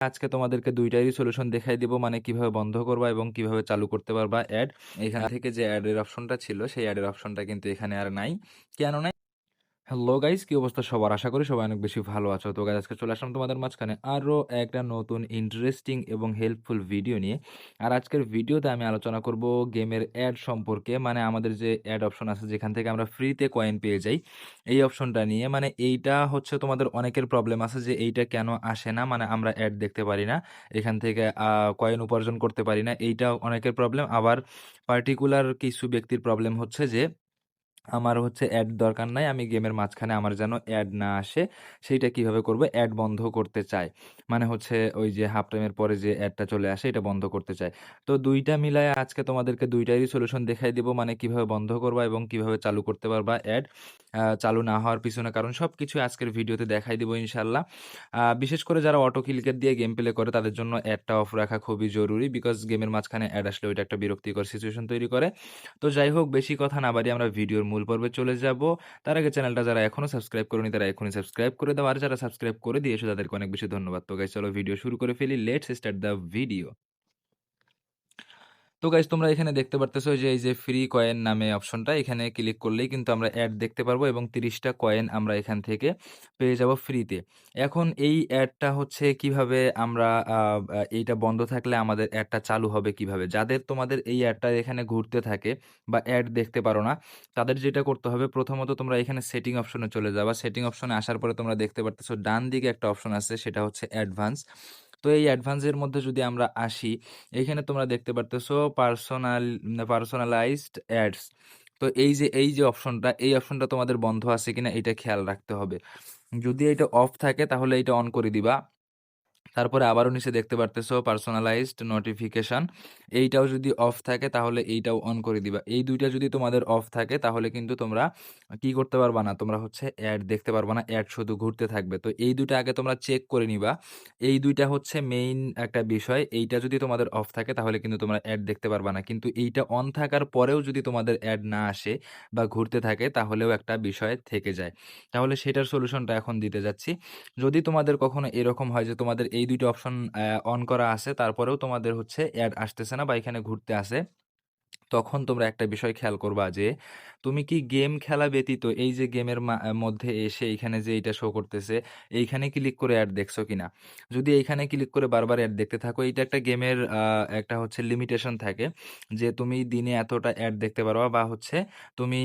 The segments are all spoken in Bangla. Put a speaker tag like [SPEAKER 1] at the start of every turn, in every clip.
[SPEAKER 1] আজকে তোমাদেরকে ২ টারই সলিউশন দেখাই দিব মানে কীভাবে বন্ধ করবা এবং কীভাবে চালু করতে পারবা অ্যাড। এখান থেকে যে অ্যাডের অপশনটা ছিল সেই অ্যাডের অপশনটা কিন্তু এখানে আর নাই। কেন নাই? হ্যালো গাইস কি অবস্থা সবার? আশা করি সবাই অনেক বেশি ভালো আছো। তো গাইজ আজকে চলে আসলাম তোমাদের মাঝখানে আরও একটা নতুন ইন্টারেস্টিং এবং হেল্পফুল ভিডিও নিয়ে। আর আজকের ভিডিওতে আমি আলোচনা করব গেমের অ্যাড সম্পর্কে। মানে আমাদের যে অ্যাড অপশন আছে, যেখান থেকে আমরা ফ্রিতে কয়েন পেয়ে যাই। এই অপশনটা নিয়ে মানে এইটা হচ্ছে তোমাদের অনেকের প্রবলেম আছে যে এইটা কেন আসে না? মানে আমরা অ্যাড দেখতে পারি না। এখান থেকে কয়েন উপার্জন করতে পারি না। এইটা অনেকের প্রবলেম। আবার পার্টিকুলার কিছু ব্যক্তির প্রবলেম হচ্ছে যে আমার হচ্ছে অ্যাড দরকার নাই। আমি গেমের মাঝখানে আমার যেন অ্যাড না আসে, সেইটা কীভাবে করব? অ্যাড বন্ধ করতে চাই। মানে হচ্ছে ওই যে হাফ টাইমের পরে যে অ্যাডটা চলে আসে এটা বন্ধ করতে চাই। তো দুইটা মিলায় আজকে তোমাদেরকে ২ টারই সলিউশন দেখাই দিব। মানে কীভাবে বন্ধ করবা এবং কীভাবে চালু করতে পারবা অ্যাড। চালু না হওয়ার পিছনে কারণ সব কিছু আজকের ভিডিওতে দেখাই দিব ইনশাআল্লাহ। বিশেষ করে যারা অটো ক্লিকের দিয়ে গেম প্লে করে তাদের জন্য অ্যাডটা অফ রাখা খুবই জরুরি। বিকজ গেমের মাঝখানে অ্যাড আসলে ওইটা একটা বিরক্তিকর সিচুয়েশন তৈরি করে। তো যাই হোক বেশি কথা না বাড়িয়ে আমরা ভিডিওর মূল পর্বে চলে যাব। তার আগে চ্যানেলটা যারা এখনও সাবস্ক্রাইব করেনি, তারা এখনই সাবস্ক্রাইব করে দাও। আর যারা সাবস্ক্রাইব করে দিয়েছ, তাদেরকে অনেক বেশি ধন্যবাদ। তো গাই চলো ভিডিও শুরু করে ফেলি। Let's start the video. তো গাইজ তোমরা এখানে দেখতে পারতেছো যে এই যে ফ্রি কয়েন নামে অপশনটা এখানে ক্লিক করলেই কিন্তু আমরা অ্যাড দেখতে পারব এবং তিরিশটা কয়েন আমরা এখান থেকে পেয়ে যাব ফ্রিতে। এখন এই অ্যাডটা হচ্ছে কীভাবে আমরা এইটা বন্ধ থাকলে আমাদের অ্যাডটা চালু হবে কীভাবে? যাদের তোমাদের এই অ্যাডটা এখানে ঘুরতে থাকে বা অ্যাড দেখতে পারো না, তাদের যেটা করতে হবে প্রথমত তোমরা এখানে সেটিং অপশনে চলে যাবা। সেটিং অপশনে আসার পরে তোমরা দেখতে পারতেছো ডান দিকে একটা অপশন আছে সেটা হচ্ছে অ্যাডভান্স। তো এই অ্যাডভান্সের মধ্যে যদি আমরা আসি, এখানে তোমরা দেখতে পারতেছো পার্সোনাল পার্সোনালাইজড অ্যাডস। তো এই যে এই যে অপশনটা, এই অপশনটা তোমাদের বন্ধ আছে কিনা এটা খেয়াল রাখতে হবে। যদি এটা অফ থাকে তাহলে এটা অন করে দিবা। তারপরে আবারও নিচে দেখতে পারতেছো পার্সোনালাইজড নোটিফিকেশন। এইটাও যদি অফ থাকে তাহলে এইটাও অন করে দিবা। এই দুইটা যদি তোমাদের অফ থাকে তাহলে কিন্তু তোমরা কি করতে পারবা না? তোমরা হচ্ছে অ্যাড দেখতে পারবা না। অ্যাড শুধু ঘুরতে থাকবে। তো এই ২ টা আগে তোমরা চেক করে নিবা। এই দুইটা হচ্ছে মেইন একটা বিষয়। এইটা যদি তোমাদের অফ থাকে তাহলে কিন্তু তোমরা অ্যাড দেখতে পারবা না। কিন্তু এইটা অন থাকার পরেও যদি তোমাদের অ্যাড না আসে বা ঘুরতে থাকে তাহলেও একটা বিষয় থেকে যায়। তাহলে সেটার সলিউশনটা এখন দিতে যাচ্ছি। যদি তোমাদের কখনো এরকম হয় যে তোমাদের এই ২ দুইটি অপশন অন করা আছে তারপরেও তোমাদের হচ্ছে অ্যাড আসতেছে না বা এখানে ঘুরতে আসে। তখন তোমরা একটা বিষয় খেয়াল করবা যে, তুমি কি গেম খেলা ব্যতীত এই যে গেমের মধ্যে এসে এইখানে যে এইটা শো করতেছে, এইখানে ক্লিক করে অ্যাড দেখছ কিনা? যদি এইখানে ক্লিক করে বারবার অ্যাড দেখতে থাকো, এইটা একটা গেমের একটা হচ্ছে লিমিটেশন থাকে যে তুমি দিনে এতটা অ্যাড দেখতে পারবা বা হচ্ছে তুমি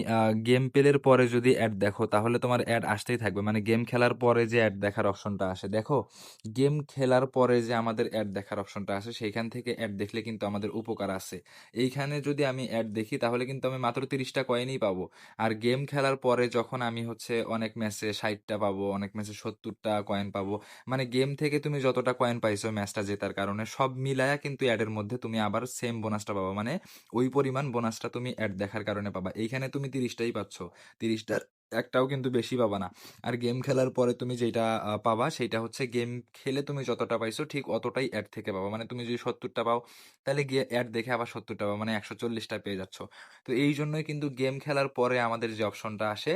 [SPEAKER 1] গেম প্লের পরে যদি অ্যাড দেখো তাহলে তোমার অ্যাড আসতেই থাকবে। মানে গেম খেলার পরে যে অ্যাড দেখার অপশনটা আসে, দেখো গেম খেলার পরে যে আমাদের অ্যাড দেখার অপশনটা আসে সেইখান থেকে অ্যাড দেখলে কিন্তু আমাদের উপকার আছে। এইখানে যদি আমি অ্যাড দেখি তাহলে কিন্তু আমি মাত্র তিরিশটা কয়েনই পাবো। আর গেম খেলার পরে যখন আমি হচ্ছে অনেক ম্যাচে ষাটটা পাবো, অনেক ম্যাচে সত্তরটা কয়েন পাবো। মানে গেম থেকে তুমি যতটা কয়েন পাইছো ম্যাচটা জেতার কারণে সব মিলায়া কিন্তু অ্যাডের মধ্যে তুমি আবার সেম বোনাসটা পাবো মানে ওই পরিমাণ বোনাসটা তুমি অ্যাড দেখার কারণে পাবা। এইখানে তুমি ৩০ টাই পাচ্ছ। ৩০ টার একটাও কিন্তু বেশি পাবা না। আর গেম খেলার পরে তুমি যেটা পাবা সেইটা হচ্ছে গেম খেলে তুমি যতটা পাইছো ঠিক অতটাই অ্যাড থেকে পাবা। মানে তুমি যদি সত্তরটা পাও তাহলে গিয়ে অ্যাড দেখে আবার ৭০ টা পাবা মানে একশো চল্লিশটা পেয়ে যাচ্ছ। তো এই জন্যই কিন্তু গেম খেলার পরে আমাদের যে অপশনটা আসে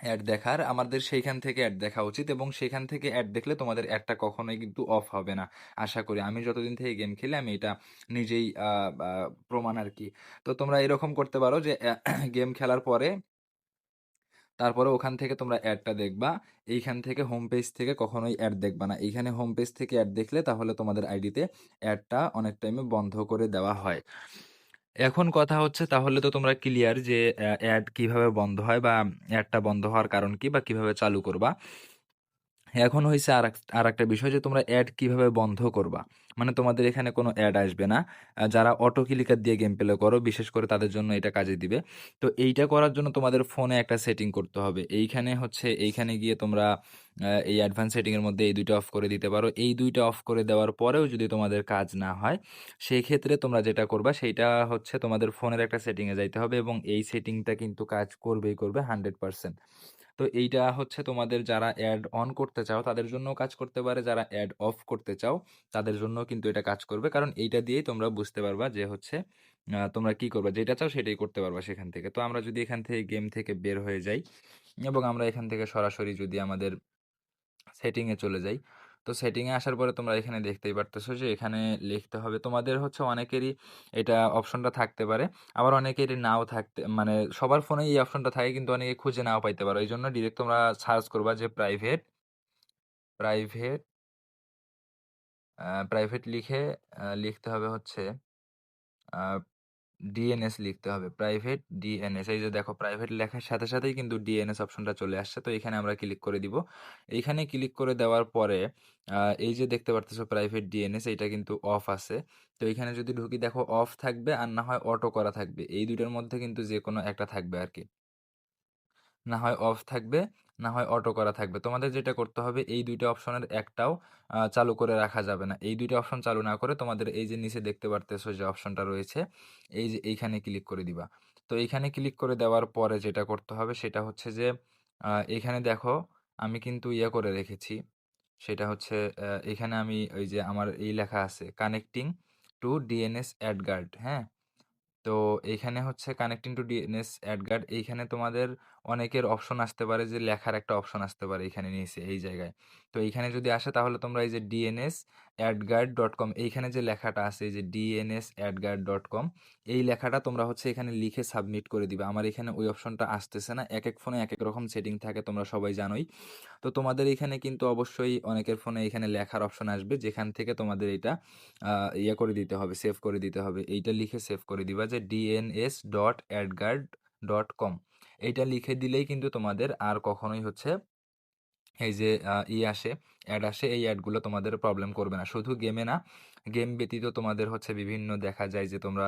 [SPEAKER 1] অ্যাড দেখার, আমাদের সেইখান থেকে অ্যাড দেখা উচিত এবং সেখান থেকে অ্যাড দেখলে তোমাদের অ্যাডটা কখনোই কিন্তু অফ হবে না। আশা করি। আমি যতদিন থেকে গেম খেলি আমি এটা নিজেই প্রমাণ আর কি তো তোমরা এরকম করতে পারো যে গেম খেলার পরে তারপরে ওখান থেকে তোমরা অ্যাডটা দেখবা। এইখান থেকে হোম পেজ থেকে কখনোই অ্যাড দেখবা না। এইখানে হোম পেজ থেকে অ্যাড দেখলে তাহলে তোমাদের আইডিতে অ্যাডটা অনেক টাইমে বন্ধ করে দেওয়া হয়। এখন কথা হচ্ছে তাহলে তো তোমরা ক্লিয়ার যে অ্যাড কীভাবে বন্ধ হয় বা অ্যাডটা বন্ধ হওয়ার কারণ কি বা কীভাবে চালু করবা। এখন হইছে আরেক আরেকটা বিষয় যে তোমরা অ্যাড কীভাবে বন্ধ করবা। মানে তোমাদের এখানে কোনো অ্যাড আসবে না। যারা অটো ক্লিকার দিয়ে গেম প্লে করো বিশেষ করে তাদের জন্য এটা কাজে দিবে। তো এইটা করার জন্য তোমাদের ফোনে একটা সেটিং করতে হবে। এইখানে হচ্ছে এইখানে গিয়ে তোমরা এই অ্যাডভান্স সেটিংয়ের মধ্যে এই দুইটা অফ করে দিতে পারো। এই দুইটা অফ করে দেওয়ার পরেও যদি তোমাদের কাজ না হয়, সেই ক্ষেত্রে তোমরা যেটা করবা সেইটা হচ্ছে তোমাদের ফোনের একটা সেটিংয়ে যাইতে হবে এবং এই সেটিংটা কিন্তু কাজ করবেই করবে 100%। তো এইটা হচ্ছে তোমাদের যারা অ্যাড অন করতে চাও তাদের জন্য কাজ করতে পারে, যারা অ্যাড অফ করতে চাও তাদের জন্য কিন্তু এটা কাজ করবে। কারণ এইটা দিয়েই তোমরা বুঝতে পারবা যে হচ্ছে তোমরা কি করবে যেটা চাও সেটাই করতে পারবা সেখান থেকে। তো আমরা যদি এখান থেকে গেম থেকে বের হয়ে যাই এবং আমরা এখান থেকে সরাসরি যদি আমাদের সেটিংয়ে চলে যাই। তো সেটিংয়ে আসার পরে তোমরা এখানে দেখতেই পারতেছো যে এখানে লিখতে হবে। তোমাদের হচ্ছে অনেকেরই এটা অপশনটা থাকতে পারে, আবার অনেকেরই নাও থাকতে মানে সবার ফোনে এই অপশনটা থাকে কিন্তু অনেকে খুঁজে নাও পাইতে পারো। এই জন্য ডিরেক্ট তোমরা সার্চ করবা যে প্রাইভেট প্রাইভেট প্রাইভেট লিখে লিখতে হবে হচ্ছে ডিএনএস লিখতে হবে প্রাইভেট ডিএনএস এই যে দেখো প্রাইভেট লেখার সাথে সাথেই কিন্তু ডিএনএস অপশনটা চলে আসছে, তো এখানে আমরা ক্লিক করে দিব। এইখানে ক্লিক করে দেওয়ার পরে এই যে দেখতে পারতেছো প্রাইভেট ডিএনএস এইটা কিন্তু অফ আছে। তো এখানে যদি ঢুকি দেখো অফ থাকবে আর না হয় অটো করা থাকবে, এই দুইটার মধ্যে কিন্তু যে কোনো একটা থাকবে আর কি না হয় অফ থাকবে, না হয় অটো করা থাকবে। তোমাদের যেটা করতে হবে, এই দুইটা অপশনের একটাও চালু করে রাখা যাবে না। এই দুইটা অপশন চালু না করে তোমাদের এই যে নিচে দেখতে পারতেছো যে অপশনটা রয়েছে, এই যে এইখানে ক্লিক করে দিবা। তো এইখানে ক্লিক করে দেওয়ার পরে যেটা করতে হবে, সেটা হচ্ছে যে এখানে দেখো, আমি কিন্তু ইয়ে করে রেখেছি। সেটা হচ্ছে এখানে আমি ওই যে আমার এই লেখা আছে কানেক্টিং টু ডিএনএস অ্যাডগার্ড হ্যাঁ? তো এইখানে হচ্ছে কানেক্টিং টু ডিএনএস অ্যাডগার্ড এইখানে তোমাদের অনেকের অপশন আসতে পারে যে, লেখার একটা অপশন আসতে পারে এখানে নিচে এই জায়গায়। তো এইখানে যদি আসে তাহলে তোমরা এই যে ডিএনএস অ্যাডগার্ড ডট কম এইখানে যে লেখাটা আছে, এই যে ডিএনএস অ্যাডগার্ড ডট কম এই লেখাটা তোমরা হচ্ছে এখানে লিখে সাবমিট করে দিবে। আমার এখানে ওই অপশনটা আসতেছে না। এক এক ফোনে এক এক রকম সেটিং থাকে, তোমরা সবাই জানোই। তো তোমাদের এখানে কিন্তু অবশ্যই অনেকের ফোনে এখানে লেখার অপশন আসবে, যেখান থেকে তোমাদের এটা ইয়ে করে দিতে হবে সেভ করে দিতে হবে। এইটা লিখে সেভ করে দিবা যে DNS dot AdGuard dot com এইটা লিখে দিলেই কিন্তু তোমাদের আর কখনোই হচ্ছে এই যে ই আসে অ্যাড আসে, এই অ্যাডগুলো তোমাদের প্রবলেম করবে না। শুধু গেমে না গেম ব্যতীত তোমাদের হচ্ছে বিভিন্ন দেখা যায় যে তোমরা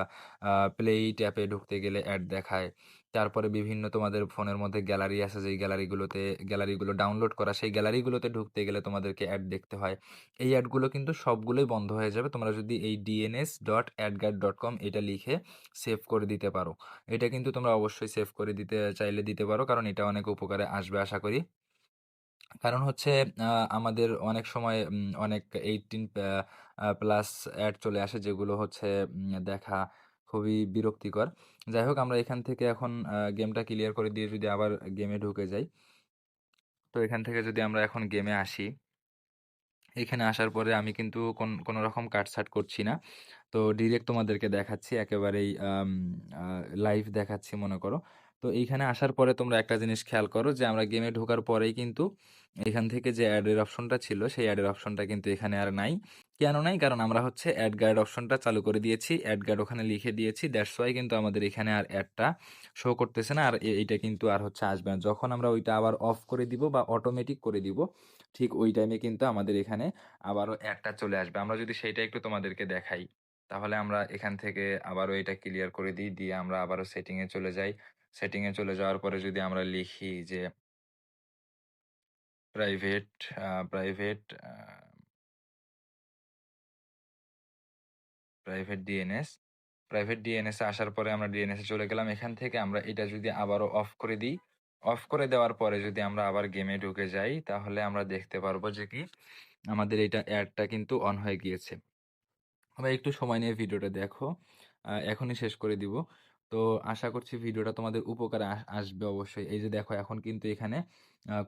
[SPEAKER 1] প্লে ট্যাপে ঢুকতে গেলে অ্যাড দেখায়। তারপরে বিভিন্ন তোমাদের ফোনের মধ্যে গ্যালারি আছে, যেই গ্যালারিগুলোতে, গ্যালারিগুলো ডাউনলোড করা, সেই গ্যালারিগুলোতে ঢুকতে গেলে তোমাদেরকে অ্যাড দেখতে হয়। এই অ্যাডগুলো কিন্তু সবগুলোই বন্ধ হয়ে যাবে। তোমরা যদি এই DNS dot AdGuard dot com এটা লিখে সেভ করে দিতে পারো। এটা কিন্তু তোমরা অবশ্যই সেভ করে দিতে, চাইলে দিতে পারো, কারণ এটা অনেক উপকারে আসবে আশা করি। কারণ হচ্ছে আমাদের অনেক সময় অনেক এইটিন প্লাস অ্যাড চলে আসে, যেগুলো হচ্ছে দেখা খুবই বিরক্তিকর। যাই হোক আমরা এখান থেকে এখন গেমটা ক্লিয়ার করে দিয়ে যদি আবার গেমে ঢুকে যাই। তো এখান থেকে যদি আমরা এখন গেমে আসি, এখানে আসার পরে আমি কিন্তু কোন, কোনো রকম কাটছাট করছি না। তো ডিরেক্ট তোমাদেরকে দেখাচ্ছি, একেবারেই লাইভ দেখাচ্ছি, মনে করো। তো এইখানে আসার পরে তোমরা একটা জিনিস খেয়াল করো যে, আমরা গেমে ঢোকার পরেই কিন্তু এখান থেকে যে অ্যাডের অপশনটা ছিল, সেই অ্যাডের অপশনটা কিন্তু এখানে আর নাই। কেন নাই? কারণ আমরা হচ্ছে অ্যাড গার্ড অপশনটা চালু করে দিয়েছি অ্যাড গার্ড ওখানে লিখে দিয়েছি দ্যাটস ওয়াই কিন্তু আমাদের এখানে আর অ্যাডটা শো করতেছে না। আর এইটা কিন্তু আর হচ্ছে আসবে না। যখন আমরা ওইটা আবার অফ করে দিব বা অটোমেটিক করে দিব, ঠিক ওই টাইমে কিন্তু আমাদের এখানে আবারও অ্যাডটা চলে আসবে। আমরা যদি সেইটা একটু তোমাদেরকে দেখাই, তাহলে আমরা এখান থেকে আবারও এটা ক্লিয়ার করে দিই, দিয়ে আমরা আবারও সেটিংয়ে চলে যাই। সেটিংয়ে চলে যাওয়ার পরে যদি আমরা লিখি যে private private private DNS private DNS আসার পরে আমরা ডিএনএস চলে গেলাম। এখান থেকে আমরা এটা যদি আবারও অফ করে দিই অফ করে দেওয়ার পরে যদি আমরা আবার গেমে ঢুকে যাই, তাহলে আমরা দেখতে পারব যে কি আমাদের এটা অ্যাডটা কিন্তু অন হয়ে গিয়েছে। আমরা একটু সময় নিয়ে ভিডিওটা দেখো। এখনই শেষ করে দিব। তো আশা করছি ভিডিওটা তোমাদের উপকারে আসবে অবশ্যই। এই যে দেখো এখন কিন্তু এখানে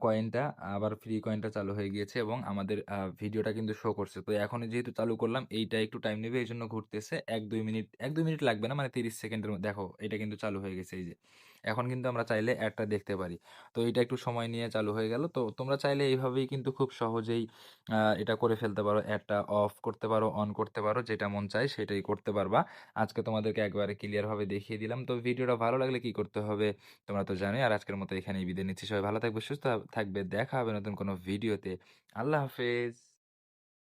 [SPEAKER 1] কয়েনটা আবার ফ্রি কয়েনটা চালু হয়ে গিয়েছে এবং আমাদের ভিডিওটা কিন্তু শো করছে। তো এখন যেহেতু চালু করলাম, এইটা একটু টাইম নেবে এই জন্য ঘুরতেছে। এক, দুই মিনিট, এক, দুই মিনিট লাগবে না? মানে তিরিশ সেকেন্ডের দেখো, এটা কিন্তু চালু হয়ে গেছে, এই যে। এখন কিন্তু আমরা চাইলে অ্যাডটা দেখতে পারি। তো এটা একটু সময় নিয়ে চালু হয়ে গেল। তো তোমরা চাইলে এইভাবেই কিন্তু খুব সহজেই এটা করে ফেলতে পারো। অ্যাডটা অফ করতে পারো, অন করতে পারো, যেটা মন চায় সেটাই করতে পারবা। আজকে তোমাদেরকে একবারে ক্লিয়ারভাবে দেখিয়ে দিলাম। তো ভিডিওটা ভালো লাগলে কি করতে হবে তোমরা তো জানোই। আর আজকের মতো এখানেই বিদায় নিচ্ছি। সবাই ভালো থাকবে, সুস্থ থাকবে। দেখা হবে নতুন কোনো ভিডিওতে। আল্লাহ হাফেজ।